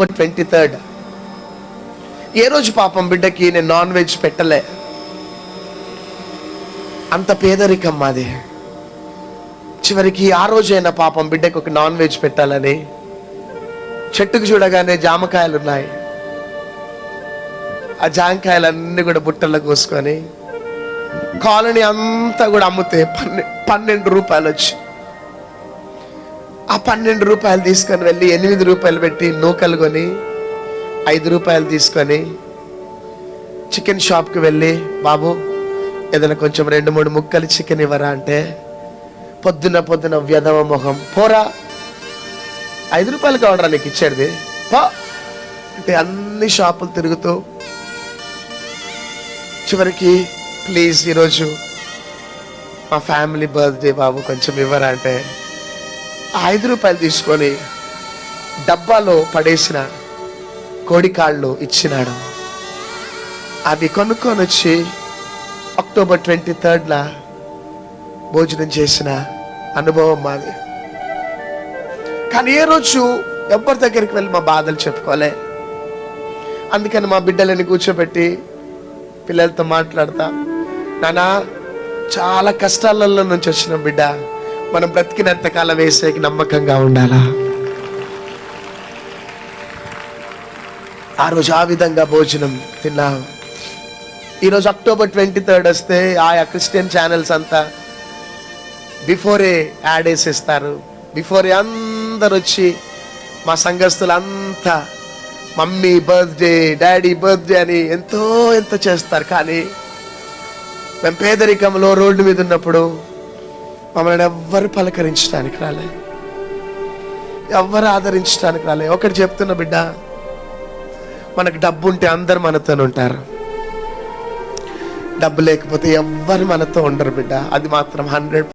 Twenty third ఏ రోజు పాపం బిడ్డకి నేను నాన్ వెజ్ పెట్టలే? అంత పేదరికం మాది. చివరికి ఆ రోజైనా పాపం బిడ్డకి ఒక నాన్ వెజ్ పెట్టాలని చెట్టుకు చూడగానే జామకాయలు ఉన్నాయి. ఆ జామకాయలన్నీ కూడా బుట్టల్లో కోసుకొని కాలనీ అంతా కూడా అమ్మితే పన్నె పన్నెండు రూపాయలు వచ్చి ఆ పన్నెండు రూపాయలు తీసుకొని వెళ్ళి ఎనిమిది రూపాయలు పెట్టి నూకలు కొని ఐదు రూపాయలు తీసుకొని చికెన్ షాప్కి వెళ్ళి బాబు ఏదైనా కొంచెం రెండు మూడు ముక్కలు చికెన్ ఇవ్వరా? అంటే పొద్దున పొద్దున వ్యధవ మొహం. పోరా ఐదు రూపాయలు కావడరా నీకు ఇచ్చేది? పో. అంటే అన్ని షాపులు తిరుగుతూ చివరికి ప్లీజ్ ఈరోజు మా ఫ్యామిలీ బర్త్డే బాబు కొంచెం ఇవ్వరా? అంటే ఆ ఐదు రూపాయలు తీసుకొని డబ్బాలో పడేసిన కోడికాళ్ళు ఇచ్చినాడు. అవి కొనుక్కొని వచ్చి అక్టోబర్ ట్వంటీ థర్డ్న భోజనం చేసిన అనుభవం మాది. కానీ ఏ రోజు ఎవరి దగ్గరికి వెళ్ళి మా బాధలు చెప్పుకోలే. అందుకని మా బిడ్డలని కూర్చోబెట్టి పిల్లలతో మాట్లాడతా. నానా చాలా కష్టాలలో నుంచి వచ్చిన బిడ్డ. మనం బ్రతికినంత కాలం వేసేకి నమ్మకంగా ఉండాలా? ఆ రోజు ఆ విధంగా భోజనం తిన్నాం. ఈరోజు అక్టోబర్ ట్వంటీ థర్డ్ వస్తే ఆయా క్రిస్టియన్ ఛానల్స్ అంతా బిఫోరే యాడ్ వేసేస్తారు. బిఫోరే అందరు వచ్చి మా సంఘస్థులు అంతా మమ్మీ బర్త్డే డాడీ బర్త్డే అని ఎంతో ఎంతో చేస్తారు. కానీ మేము పేదరికంలో రోడ్డు మీద ఉన్నప్పుడు మమ్మల్ని ఎవ్వరు పలకరించడానికి రాలే ఎవ్వరు ఆదరించడానికి రాలే ఒకటి చెప్తున్న బిడ్డ మనకు డబ్బు ఉంటే అందరు మనతో ఉంటారు. డబ్బు లేకపోతే ఎవ్వరు మనతో ఉండరు బిడ్డ. అది మాత్రం హండ్రెడ్